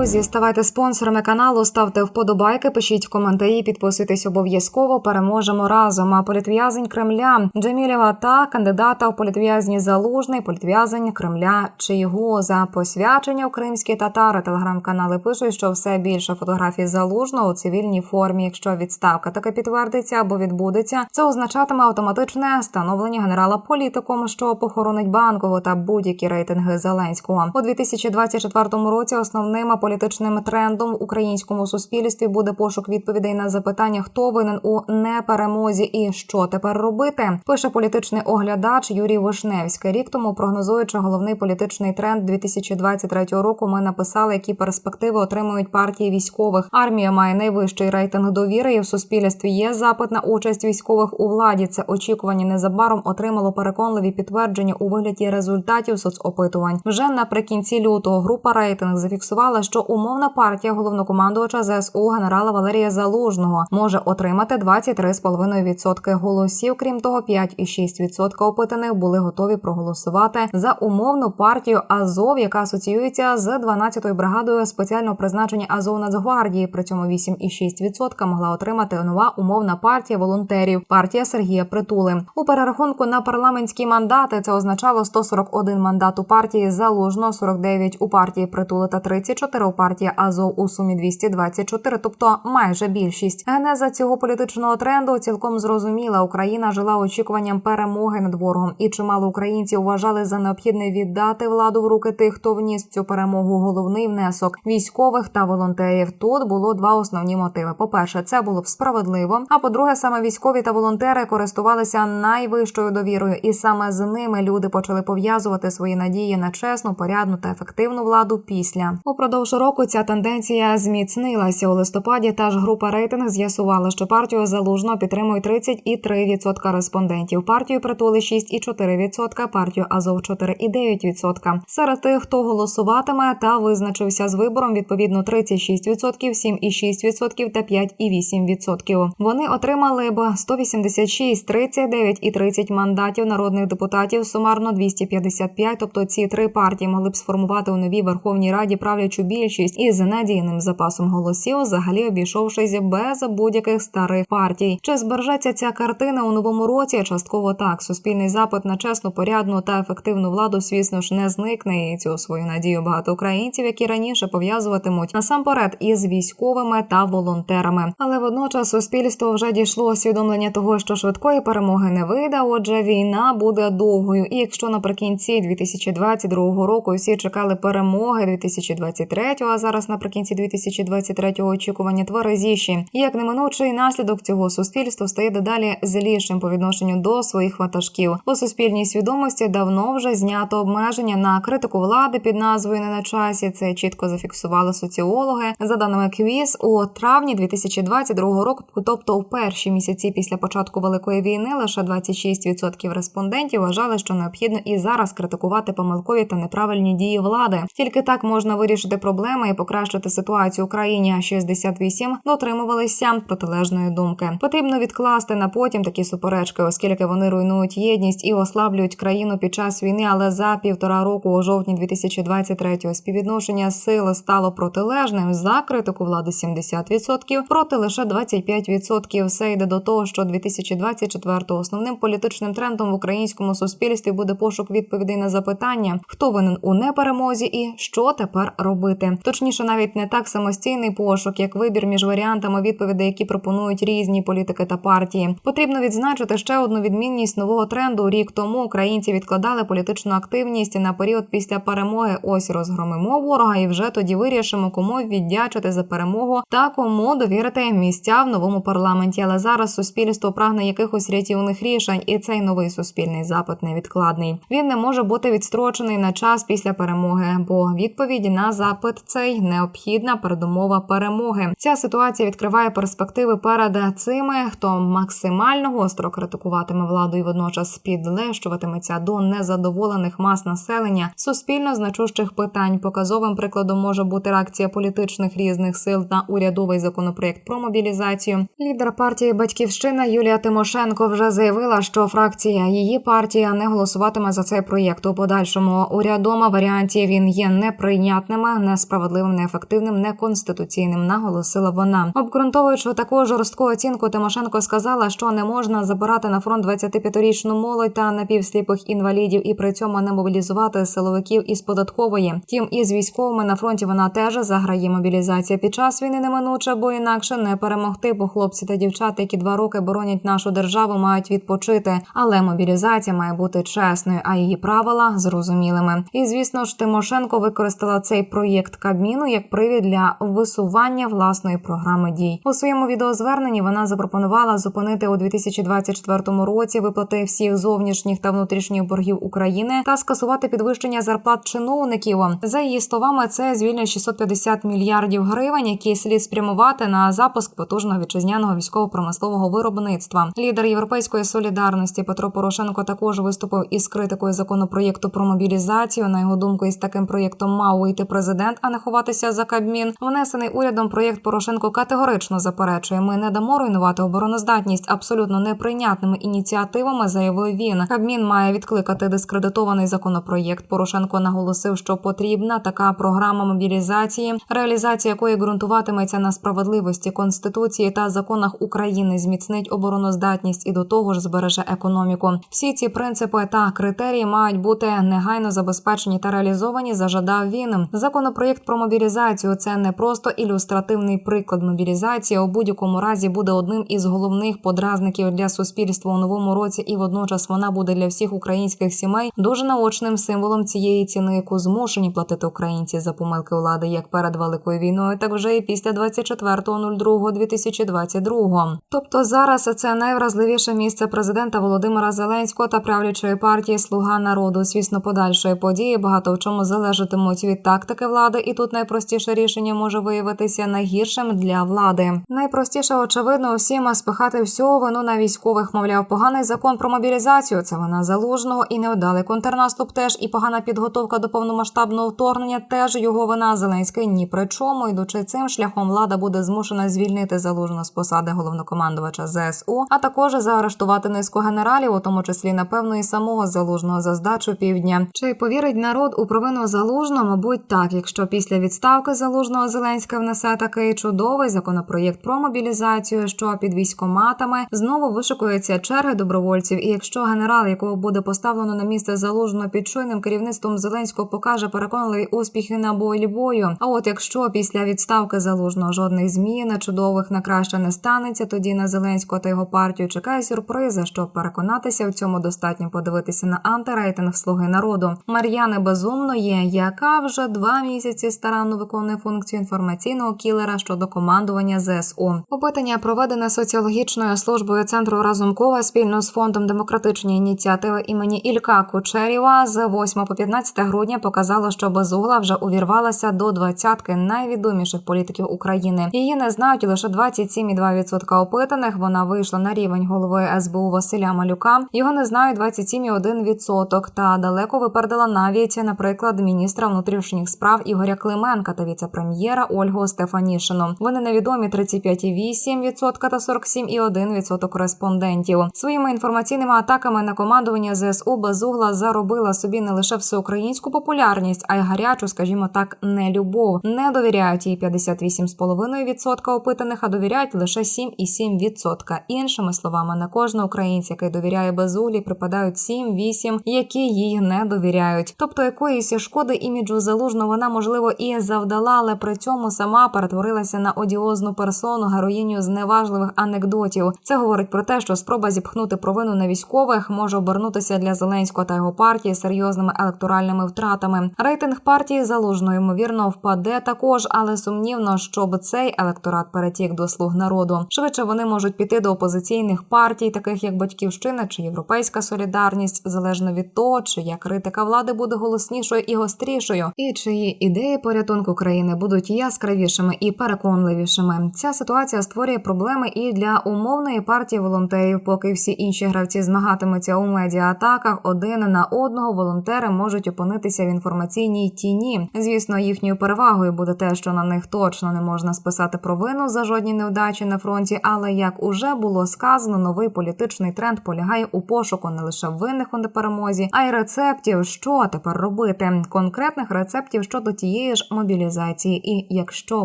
Друзі, ставайте спонсорами каналу, ставте вподобайки, пишіть коментарі, підписуйтесь обов'язково. Переможемо разом. А політв'язень Кремля Джемілєва та кандидата в політв'язні залужний політв'язень Кремля Чийгоза. Посвячення у кримські татари. Телеграм-канали пишуть, що все більше фотографій залужного у цивільній формі. Якщо відставка таки підтвердиться або відбудеться, це означатиме автоматичне становлення генерала політиком, що похоронить банкову та будь-які рейтинги Зеленського у 2024 році. Основним політичним трендом в українському суспільстві буде пошук відповідей на запитання, хто винен у неперемозі і що тепер робити. Пише політичний оглядач Юрій Вишневський. Рік тому прогнозуючи головний політичний тренд 2023 року. Ми написали, які перспективи отримують партії військових. Армія має найвищий рейтинг довіри. І в суспільстві є запит на участь військових у владі. Це очікування незабаром отримало переконливі підтвердження у вигляді результатів соцопитувань. Вже наприкінці лютого група рейтинг зафіксувала, що умовна партія головнокомандувача ЗСУ генерала Валерія Залужного може отримати 23,5% голосів. Крім того, 5,6% опитаних були готові проголосувати за умовну партію Азов, яка асоціюється з 12-ю бригадою спеціального призначення Азов Нацгвардії. При цьому 8,6% могла отримати нова умовна партія волонтерів. Партія Сергія Притули у перерахунку на парламентські мандати. Це означало 141 мандат у партії Залужного, 49 у партії Притули та 34 у партії Азов у сумі 224, тобто майже більшість. Генеза цього політичного тренду цілком зрозуміла. Україна жила очікуванням перемоги над ворогом, і чимало українців вважали за необхідне віддати владу в руки тих, хто вніс цю перемогу. Головний внесок військових та волонтерів. Тут було два основні мотиви. По перше, це було б справедливо. А по-друге, саме військові та волонтери користувалися найвищою довірою, і саме з ними люди почали пов'язувати свої надії на чесну, порядну та ефективну владу після упродовж року. Ця тенденція зміцнилася у листопаді. Та ж група рейтинг з'ясувала, що партію залужно підтримують 33% респондентів. Партію притули 6,4%, партію Азов 4,9%. Серед тих, хто голосуватиме та визначився з вибором, відповідно 36%, 7,6% та 5,8%. Вони отримали б 186, 39 і 30 мандатів народних депутатів. Сумарно 255, Тобто ці три партії могли б сформувати у новій Верховній Раді правлячу більшість із надійним запасом голосів, взагалі обійшовшись без будь-яких старих партій. Чи збережеться ця картина у новому році? Частково так. Суспільний запит на чесну, порядну та ефективну владу, звісно ж, не зникне і цю свою надію багато українців, які раніше пов'язуватимуть насамперед із військовими та волонтерами. Але водночас суспільство вже дійшло усвідомлення того, що швидкої перемоги не вийде. Отже, війна буде довгою. І якщо наприкінці 2022 року всі чекали перемоги 2023, а зараз наприкінці 2023 очікування тверезіші, як неминучий наслідок цього суспільство стає дедалі злішим по відношенню до своїх ватажків. У суспільній свідомості давно вже знято обмеження на критику влади під назвою не на часі. Це чітко зафіксували соціологи. За даними квіз у травні 2022 року, тобто у перші місяці після початку великої війни, лише 26% респондентів вважали, що необхідно і зараз критикувати помилкові та неправильні дії влади. Тільки так можна вирішити проблеми і покращити ситуацію в країні. А 68 дотримувалися протилежної думки. Потрібно відкласти на потім такі суперечки, оскільки вони руйнують єдність і ослаблюють країну під час війни. Але за півтора року, у жовтні 2023-го, співвідношення сили стало протилежним. За критику влади 70%, проти лише 25%. Все йде до того, що 2024-го основним політичним трендом в українському суспільстві буде пошук відповідей на запитання, хто винен у неперемозі і що тепер робити. Точніше, навіть не так самостійний пошук, як вибір між варіантами відповідей, які пропонують різні політики та партії. Потрібно відзначити ще одну відмінність нового тренду. Рік тому українці відкладали політичну активність на період після перемоги. Ось розгромимо ворога, і вже тоді вирішимо, кому віддячити за перемогу та кому довірити місця в новому парламенті. Але зараз суспільство прагне якихось рятівних рішень, і цей новий суспільний запит невідкладний. Він не може бути відстрочений на час після перемоги, бо відповідь на запит цей необхідна передумова перемоги. Ця ситуація відкриває перспективи перед цими, хто максимально гостро критикуватиме владу і водночас підлещуватиметься до незадоволених мас населення суспільно значущих питань. Показовим прикладом може бути реакція політичних різних сил на урядовий законопроект про мобілізацію. Лідер партії Батьківщина Юлія Тимошенко вже заявила, що фракція її партія не голосуватиме за цей проєкт. У подальшому урядома варіанті він є неприйнятним, не несправедливим, неефективним, неконституційним. Наголосила вона. Обґрунтовуючи таку жорстку оцінку, Тимошенко сказала, що не можна забирати на фронт 25-річну молодь та напівсліпих інвалідів і при цьому не мобілізувати силовиків із податкової. Втім, із військовими на фронті вона теж заграє мобілізація під час війни неминуче, бо інакше не перемогти. Бо хлопці та дівчата, які два роки боронять нашу державу, мають відпочити. Але мобілізація має бути чесною, а її правила зрозумілими. І звісно ж, Тимошенко використала цей проєкт Кабміну як привід для висування власної програми дій. У своєму відеозверненні вона запропонувала зупинити у 2024 році виплати всіх зовнішніх та внутрішніх боргів України та скасувати підвищення зарплат чиновників. За її словами, це звільнить 650 мільярдів гривень, які слід спрямувати на запуск потужного вітчизняного військово-промислового виробництва. Лідер європейської солідарності Петро Порошенко також виступив із критикою законопроєкту про мобілізацію. На його думку, із таким проєктом мав вийти президент, а не ховатися за Кабмін. Внесений урядом проєкт Порошенко категорично заперечує. Ми не дамо руйнувати обороноздатність абсолютно неприйнятними ініціативами. Заявив він. Кабмін має відкликати дискредитований законопроєкт. Порошенко наголосив, що потрібна така програма мобілізації, реалізація якої ґрунтуватиметься на справедливості конституції та законах України, зміцнить обороноздатність і до того ж збереже економіку. Всі ці принципи та критерії мають бути негайно забезпечені та реалізовані. Зажадав він. Законопроєкт про мобілізацію це не просто ілюстративний приклад мобілізації. У будь-якому разі буде одним із головних подразників для суспільства у новому році, і водночас вона буде для всіх українських сімей дуже наочним символом цієї ціни, яку змушені платити українці за помилки влади як перед великою війною, так вже і після 24.02.2022. Тобто зараз це найвразливіше місце президента Володимира Зеленського та правлячої партії Слуга народу. Звісно, подальшої події багато в чому залежатимуть від тактики влади, і тут найпростіше рішення може виявитися найгіршим для влади. Найпростіше, очевидно, всім спихати всю вину на військових. Мовляв, поганий закон про мобілізацію. Це вона залужного і невдалий контрнаступ. Теж і погана підготовка до повномасштабного вторгнення. Теж його вина Зеленський ні при чому. Йдучи цим шляхом, влада буде змушена звільнити залужного з посади головнокомандувача ЗСУ, а також заарештувати низку генералів, у тому числі напевно і самого залужного за здачу півдня. Чи повірить народ у провину залужного? Мабуть, так, якщо після відставки залужного Зеленська внесе такий чудовий законопроєкт про мобілізацію, що під військоматами знову вишикуються черги добровольців. І якщо генерал, якого буде поставлено на місце залужного під чуйним керівництвом Зеленського, покаже переконливі успіхи на болі бою. А от якщо після відставки залужного жодних змін чудових на краще не станеться, тоді на Зеленського та його партію чекає сюрприза. Щоб переконатися в цьому, достатньо подивитися на антирейтинг слуги народу Мар'яни Безумної, яка вже два місяці старанно виконує функцію інформаційного кілера щодо командування ЗСУ. Опитання проведене соціологічною службою центру Разумкова спільно з фондом демократичні ініціативи імені Ілька Кучерєва з 8 по 15 грудня показало, що Безугла вже увірвалася до двадцятки найвідоміших політиків України. Її не знають лише 27,2% опитаних. Вона вийшла на рівень голови СБУ Василя Малюка. Його не знають 27,1%. Та далеко випередила навіть, наприклад, міністра внутрішніх справ Ігоря Клименка та віце-прем'єра Ольгу Стефанішину. Вони невідомі 35,8% та 47,1% кореспондентів. Своїми інформаційними атаками на командування ЗСУ Безугла заробила собі не лише всеукраїнську популярність, а й гарячу, скажімо так, нелюбов. Не довіряють їй 58,5% опитаних, а довіряють лише 7,7%. Іншими словами, на кожного українця, який довіряє Безуглі, припадають 7-8, які їй не довіряють. Тобто якоїсь шкоди іміджу залужно вона можливо і завдала, але при цьому сама перетворилася на одіозну персону, героїню зневажливих анекдотів. Це говорить про те, що спроба зіпхнути провину на військових може обернутися для Зеленського та його партії серйозними електоральними втратами. Рейтинг партії залужно ймовірно впаде також, але сумнівно, щоб цей електорат перетік до слуг народу. Швидше вони можуть піти до опозиційних партій, таких як Батьківщина чи Європейська Солідарність, залежно від того, чия критика влади буде голоснішою і гострішою, і чиї ідеї порятунку країни будуть яскравішими і переконливішими. Ця ситуація створює проблеми і для умовної партії волонтерів, поки всі інші гравці змагатимуться у медіаатаках один на одного. Волонтери можуть опинитися в інформаційній тіні. Звісно, їхньою перевагою буде те, що на них точно не можна списати провину за жодні невдачі на фронті. Але як уже було сказано, новий політичний тренд полягає у пошуку не лише винних у неперемозі, а й рецептів, що тепер робити. Конкретних рецептів щодо тієї цієї ж мобілізації. І якщо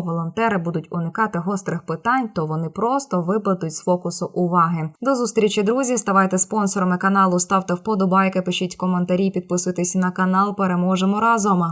волонтери будуть уникати гострих питань, то вони просто випадуть з фокусу уваги. До зустрічі, друзі. Ставайте спонсорами каналу, ставте вподобайки, пишіть коментарі, підписуйтесь на канал. Переможемо разом.